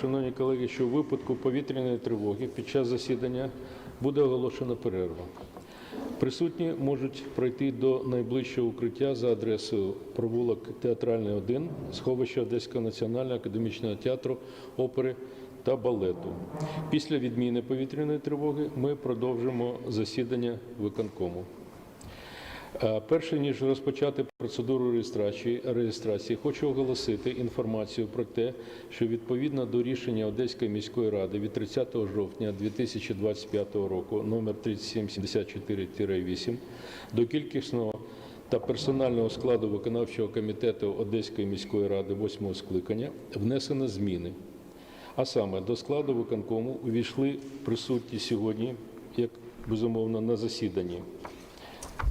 Шановні колеги, що в випадку повітряної тривоги під час засідання буде оголошена перерва. Присутні можуть пройти до найближчого укриття за адресою провулок Театральний 1, сховище Одеського національного академічного театру опери та балету. Після відміни повітряної тривоги ми продовжимо засідання виконкому. Е, Перше ніж розпочати процедуру реєстрації, реєстрації, хочу оголосити інформацію про те, що відповідно до рішення Одеської міської ради від 30 жовтня 2025 року номер 3774-8 до кількісного та персонального складу виконавчого комітету Одеської міської ради 8 скликання внесено зміни. А саме до складу виконкому увійшли присутні сьогодні, як безумовно, на засіданні.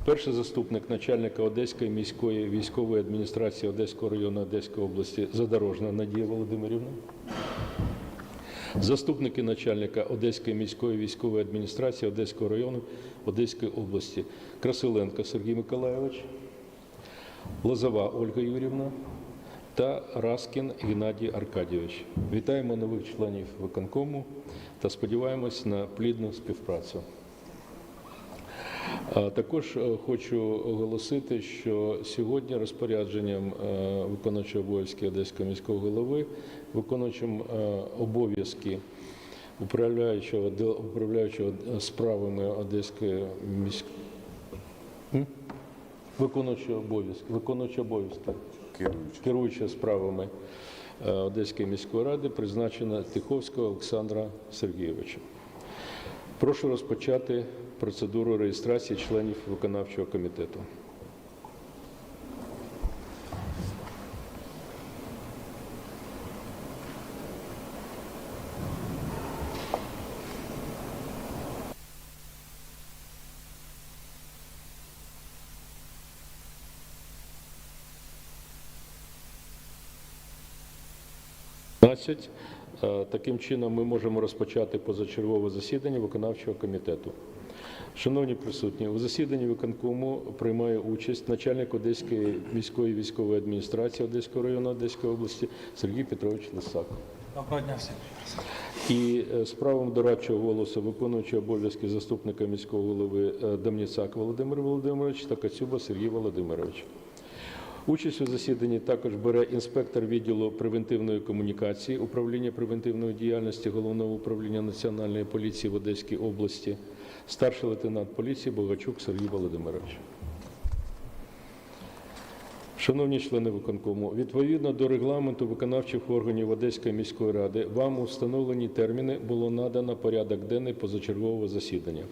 Перший заступник начальника Одеської міської військової адміністрації Одеського району Одеської області Задорожна Надія Володимирівна. Заступники начальника Одеської міської військової адміністрації Одеського району Одеської області Красиленко Сергій Миколайович, Лозова Ольга Юрівна та Раскін Геннадій Аркадійович. Вітаємо нових членів виконкому та сподіваємось на плідну співпрацю. Також е, хочу оголосити, що сьогодні розпорядженням е, виконуючого обов'язки Одеського міського голови, виконуючим е, обов'язки управляючого управляючого справами Одеської міської виконуючого обов'язки, виконуючого обов'язки. Керуюча справами Одеської міської ради, призначена Тиховського Олександра Сергійовича. Прошу розпочати процедуру реєстрації членів виконавчого комітету. Е, Таким чином, ми можемо розпочати позачергове засідання виконавчого комітету. Шановні присутні, у засіданні виконкому приймає участь начальник Одеської міської військової адміністрації Одеського району Одеської області Сергій Петрович Лисак. Доброго дня всім. І е, з правом дорадчого голосу виконуючий обов'язки заступника міського голови е, Дамніцак Володимир Володимирович та Кацюба Сергій Володимирович. Участь у засіданні також бере інспектор відділу превентивної комунікації управління превентивної діяльності Головного управління Національної поліції в Одеській області, старший лейтенант поліції Богачук Сергій Володимирович. Шановні члени виконкому, відповідно до регламенту виконавчих органів Одеської міської ради, вам у встановлені терміни було надано порядок денний позачергового засідання.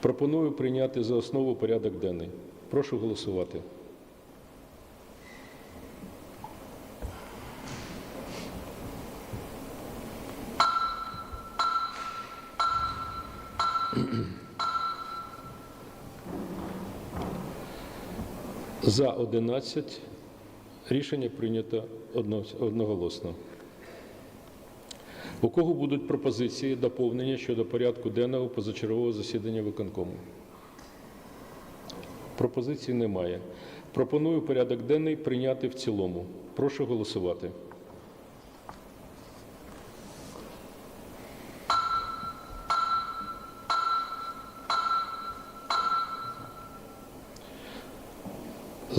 Пропоную прийняти за основу порядок денний. Прошу голосувати. За 11 рішення прийнято одноголосно. У кого будуть пропозиції доповнення щодо порядку денного позачергового засідання виконкому? Пропозицій немає. Пропоную порядок денний прийняти в цілому. Прошу голосувати.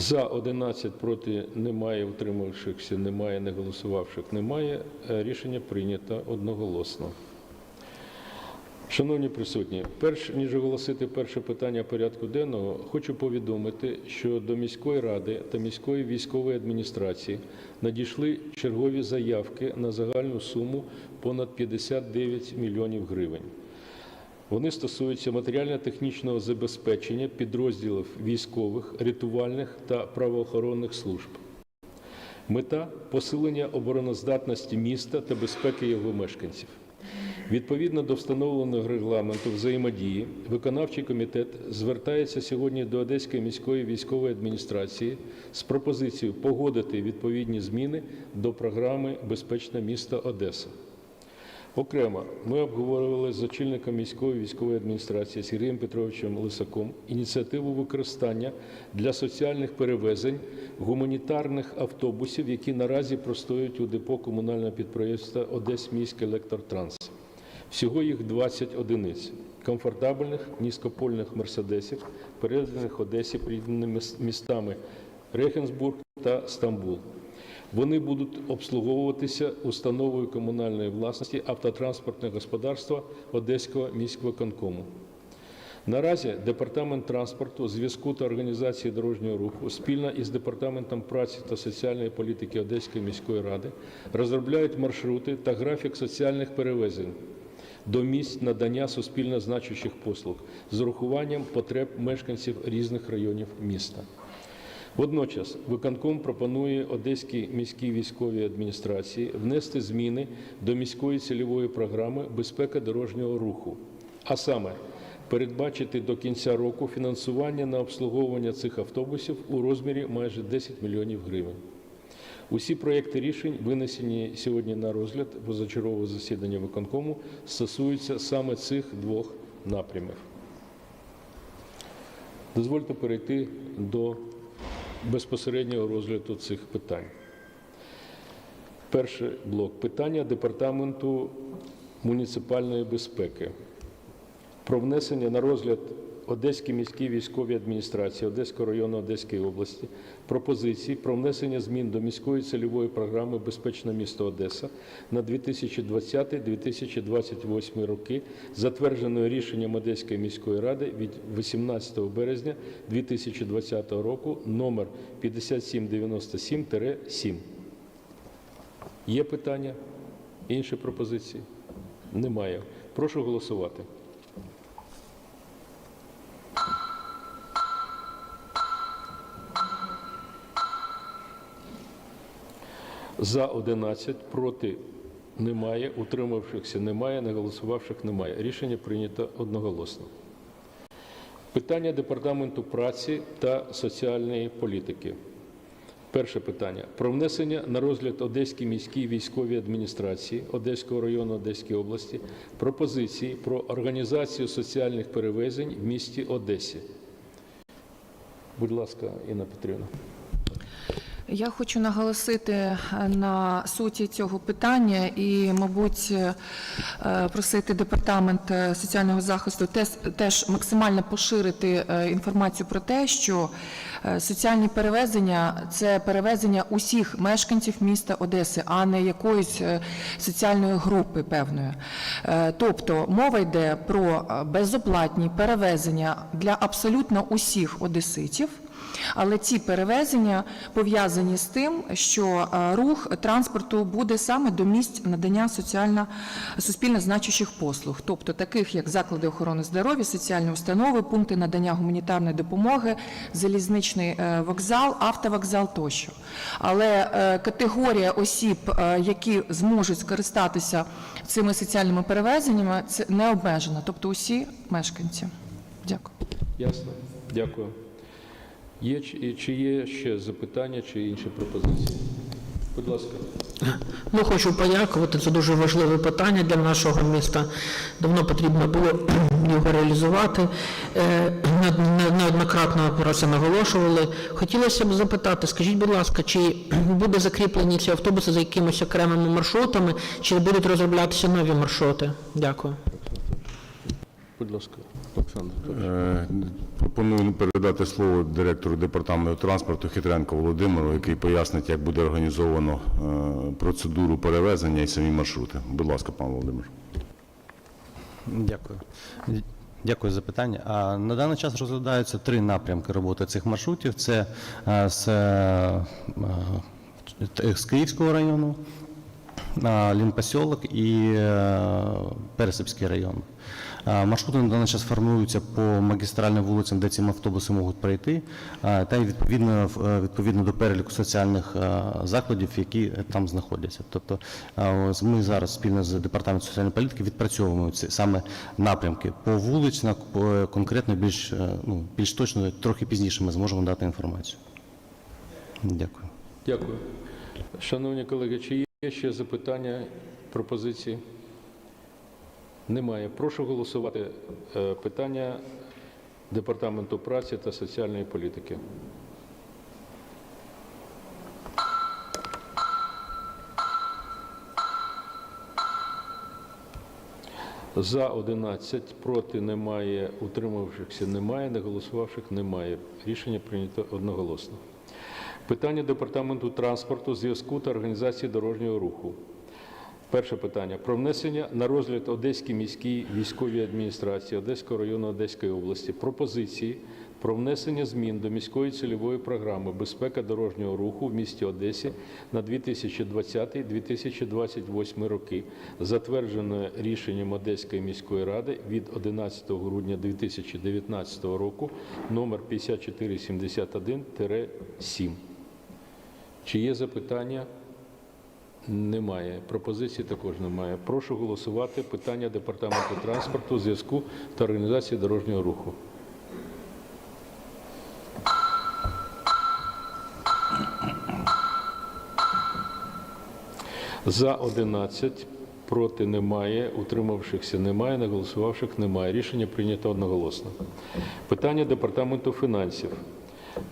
За 11 проти немає, утримавшихся немає, не голосувавших немає. Е, Рішення прийнято одноголосно. Шановні присутні, перш ніж оголосити перше питання порядку денного, хочу повідомити, що до міської ради та міської військової адміністрації надійшли чергові заявки на загальну суму понад 59 мільйонів гривень. Вони стосуються матеріально-технічного забезпечення підрозділів військових, рятувальних та правоохоронних служб. Мета посилення обороноздатності міста та безпеки його мешканців. Відповідно до встановленого регламенту взаємодії, виконавчий комітет звертається сьогодні до Одеської міської військової адміністрації з пропозицією погодити відповідні зміни до програми Безпечне місто Одеса. Окремо, ми обговорювали з очільником міської військової адміністрації Сергієм Петровичем Лисаком ініціативу використання для соціальних перевезень гуманітарних автобусів, які наразі простоюють у депо комунального підприємства Одесміський електротранс. Всього їх 20 одиниць комфортабельних низькопольних мерседесів, переданих Одесі приєднаними містами Рехенсбург та Стамбул. Вони будуть обслуговуватися установою комунальної власності автотранспортне господарства Одеського міськвиконкому. Наразі департамент транспорту, зв'язку та організації дорожнього руху спільно із департаментом праці та соціальної політики Одеської міської ради розробляють маршрути та графік соціальних перевезень до місць надання суспільно значущих послуг з урахуванням потреб мешканців різних районів міста. Водночас виконком пропонує Одеській міській військовій адміністрації внести зміни до міської цільової програми безпека дорожнього руху, а саме передбачити до кінця року фінансування на обслуговування цих автобусів у розмірі майже 10 мільйонів гривень. Усі проекти рішень, винесені сьогодні на розгляд позачергового засідання виконкому, стосуються саме цих двох напрямів. Дозвольте перейти до безпосереднього розгляду цих питань. Перший блок питання департаменту муніципальної безпеки про внесення на розгляд Одеській міській військовій адміністрації Одеського району Одеської області пропозиції про внесення змін до міської цільової програми Безпечне місто Одеса на 2020-2028 роки, затвердженої рішенням Одеської міської ради від 18 березня 2020 року номер 5797-7. Є питання? Інші пропозиції? Немає. Прошу голосувати. За 11, проти немає, утримавшихся немає, не голосувавших немає. Рішення прийнято одноголосно. Питання Департаменту праці та соціальної політики. Перше питання про внесення на розгляд Одеській міській військовій адміністрації Одеського району Одеської області пропозиції про організацію соціальних перевезень в місті Одесі. Будь ласка, Інна Петрівна. Я хочу наголосити е, на суті цього питання і, мабуть, е, просити департамент е, соціального захисту теж максимально поширити інформацію про те, що соціальні перевезення це перевезення усіх мешканців міста Одеси, а не якоїсь соціальної групи певної. Тобто мова йде про безоплатні перевезення для абсолютно усіх одеситів. Але ці перевезення пов'язані з тим, що е, рух транспорту буде саме до місць надання соціально суспільно значущих послуг, тобто таких як заклади охорони здоров'я, соціальні установи, пункти надання гуманітарної допомоги, залізничний е, вокзал, автовокзал тощо. Але е, категорія осіб, які зможуть скористатися цими соціальними перевезеннями, це не обмежена, тобто усі мешканці. Дякую. Ясно. Дякую. Є, чи- є ще запитання чи інші пропозиції? Будь ласка. Ну, хочу подякувати. Це дуже важливе питання для нашого міста. Давно потрібно було його реалізувати. Е, не- не- Неоднократно про це наголошували. Хотілося б запитати, скажіть, будь ласка, чи буде закріплені ці автобуси за якимись окремими маршрутами, чи будуть розроблятися нові маршрути? Дякую. Будь ласка, Олександр. Е, Пропоную передати слово директору департаменту транспорту Хитренко Володимиру, який пояснить, як буде організовано е, процедуру перевезення і самі маршрути. Будь ласка, пан Володимир. Дякую. Дякую за питання. А на даний час розглядаються три напрямки роботи цих маршрутів: це е, з, з Київського району, Лінпосьолок і е, Пересипський район. Е, Маршрути на даний час формуються по магістральним вулицям, де ці автобуси можуть пройти, е, та й відповідно відповідно до переліку соціальних закладів, які там знаходяться. Тобто ми зараз спільно з департаментом соціальної політики відпрацьовуємо ці саме напрямки по вулицях, конкретно більш ну більш точно, трохи пізніше ми зможемо дати інформацію. Дякую. Дякую. Шановні колеги, чи є ще запитання, пропозиції? Немає. Прошу голосувати е, питання Департаменту праці та соціальної політики. За 11, проти немає, утримавшихся немає, не голосувавших немає. Рішення прийнято одноголосно. Питання Департаменту транспорту, зв'язку та організації дорожнього руху. Перше питання про внесення на розгляд Одеській міській військовій адміністрації Одеського району Одеської області пропозиції про внесення змін до міської цільової програми Безпека дорожнього руху в місті Одесі на 2020-2028 роки, затвердженої рішенням Одеської міської ради від 11 грудня 2019 року номер 5471-7. Чи є запитання? Немає. Пропозицій також немає. Прошу голосувати питання Департаменту транспорту, зв'язку та організації дорожнього руху. За 11, проти немає, утримавшихся немає, не голосувавших немає. Рішення прийнято одноголосно. Питання Департаменту фінансів.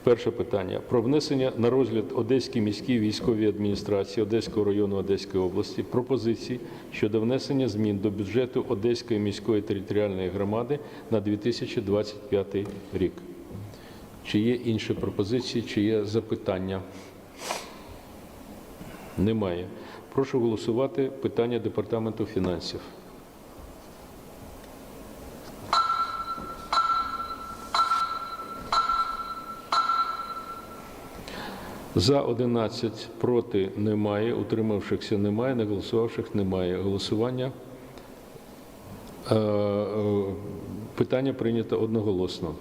Перше питання про внесення на розгляд Одеській міській військовій адміністрації Одеського району Одеської області пропозицій щодо внесення змін до бюджету Одеської міської територіальної громади на 2025 рік. Чи є інші пропозиції, чи є запитання? Немає. Прошу голосувати питання Департаменту фінансів. За 11, проти немає, утримавшихся немає, не голосувавших немає. Голосування. Е, е, Питання прийнято одноголосно.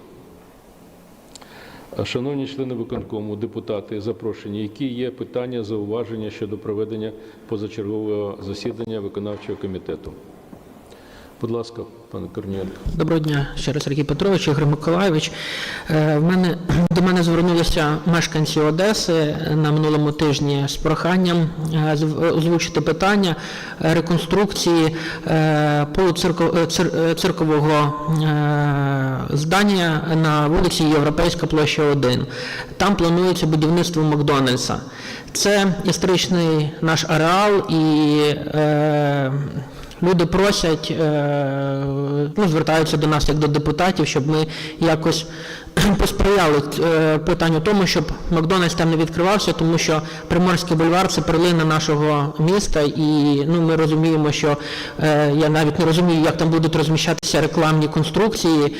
Е, Шановні члени виконкому, депутати, запрошені, які є питання, зауваження щодо проведення позачергового засідання виконавчого комітету? Будь ласка, пане Корнієнко. Доброго дня ще раз, Сергій Петрович, Ігор Миколаївич. Е, В мене, до мене звернулися мешканці Одеси на минулому тижні з проханням е, озвучити питання е, реконструкції е, полуцирко- е, цир- е, циркового е, здання на вулиці Європейська площа 1. Там планується будівництво Макдональдса. Це історичний наш ареал і е, Люди просять, е, ну, звертаються до нас як до депутатів, щоб ми якось посприяли е, питанню тому, щоб Макдональдс там не відкривався, тому що Приморський бульвар це перлина нашого міста, і ну, ми розуміємо, що е, я навіть не розумію, як там будуть розміщатися рекламні конструкції.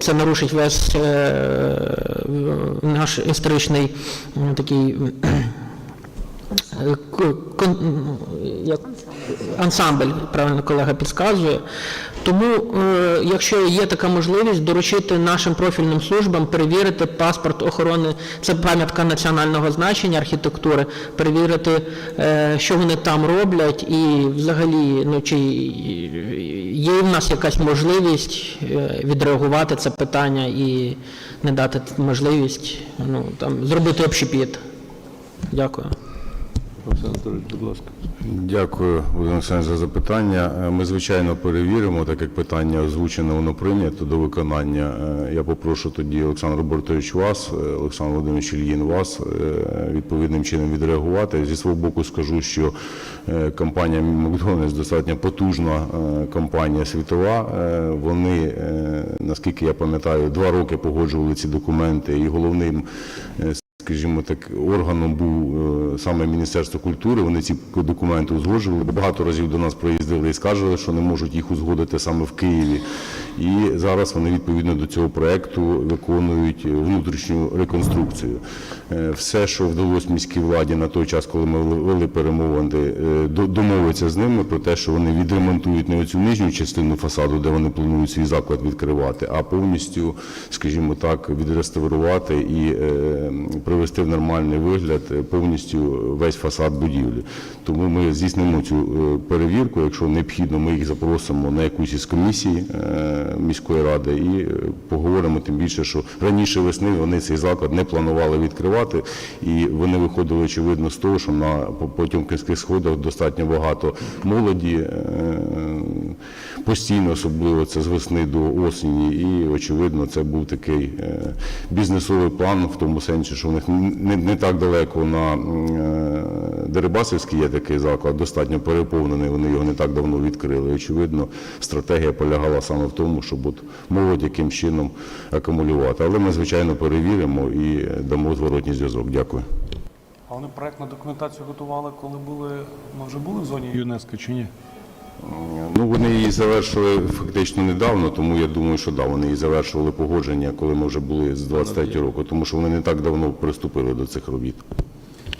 Це нарушить весь наш історичний такий. Як ансамбль, правильно колега підказує. Тому, е, якщо є така можливість, доручити нашим профільним службам перевірити паспорт охорони, це пам'ятка національного значення архітектури, перевірити, е, що вони там роблять, і взагалі, ну чи є в нас якась можливість е, відреагувати це питання і не дати можливість ну, там, зробити общепіт. Дякую. Олександр Анатолійович, будь ласка. Дякую, Володимир Олександрович, за запитання. Е, Ми, звичайно, перевіримо, так як питання озвучене, воно прийнято до виконання. Е, Я попрошу тоді Олександр Робертович вас, е, Олександр Володимирович Ільїн вас відповідним чином відреагувати. Зі свого боку скажу, що компанія Макдональдс достатньо потужна компанія світова. Вони, наскільки я пам'ятаю, два роки погоджували ці документи, і головним скажімо так, органом був е, саме Міністерство культури. Вони ці документи узгоджували. Багато разів до нас проїздили і скажували, що не можуть їх узгодити саме в Києві. І зараз вони відповідно до цього проекту виконують внутрішню реконструкцію. Е, Все, що вдалося міській владі на той час, коли ми вели- перемовини, е, до- домовитися з ними про те, що вони відремонтують не оцю нижню частину фасаду, де вони планують свій заклад відкривати, а повністю, скажімо так, відреставрувати і е, привести в нормальний вигляд е, повністю весь фасад будівлі. Тому ми здійснимо цю е, перевірку. Якщо необхідно, ми їх запросимо на якусь із комісій е, міської ради і е, поговоримо. Тим більше, що раніше весни вони цей заклад не планували відкривати, і вони виходили очевидно з того, що на Потьомкінських сходах достатньо багато молоді, е, постійно, особливо це з весни до осені. І очевидно, це був такий е, бізнесовий план в тому сенсі, що у них не, не так далеко на м, Дерибасівський є такий заклад, достатньо переповнений. Вони його не так давно відкрили. Очевидно, стратегія полягала саме в тому, щоб от молодь яким чином акумулювати. Але ми, звичайно, перевіримо і дамо зворотній зв'язок. Дякую. А вони проектну документацію готували, коли були, ми вже були в зоні ЮНЕСКО чи ні? Ну, вони її завершили фактично недавно, тому я думаю, що да, вони її завершували погодження, коли ми вже були з 23 року, тому що вони не так давно приступили до цих робіт.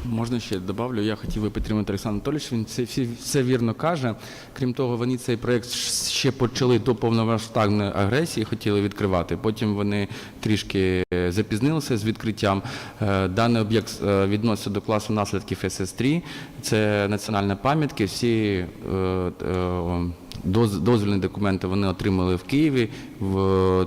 Можна ще добавлю. Я хотів би підтримати Олександр Анатолійович. Він це всі все вірно каже. Крім того, вони цей проект ще почали до повномасштабної агресії, хотіли відкривати. Потім вони трішки е, запізнилися з відкриттям. Е, Даний об'єкт е, відноситься до класу наслідків СС-3. Це національні пам'ятки. Всі дозвільні документи вони отримали в Києві,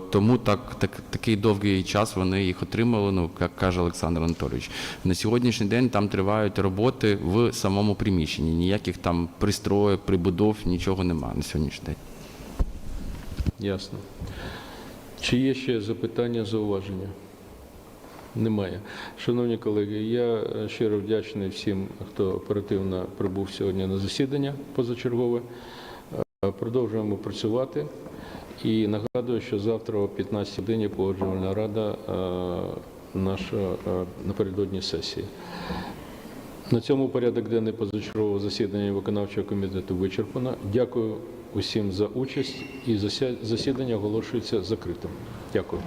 тому так, так, такий довгий час вони їх отримали, ну, як каже Олександр Анатолійович. На сьогоднішній день там тривають роботи в самому приміщенні. Ніяких там пристроїв, прибудов, нічого немає на сьогоднішній день. Ясно. Чи є ще запитання, зауваження? Немає. Шановні колеги, я е, щиро вдячний всім, хто оперативно прибув сьогодні на засідання позачергове. Е, Продовжуємо працювати. І нагадую, що завтра о 15 годині погоджувальна рада е, наша е, напередодні сесії. На цьому порядок денний позачергового засідання виконавчого комітету вичерпано. Дякую усім за участь і засідання оголошується закритим. Дякую.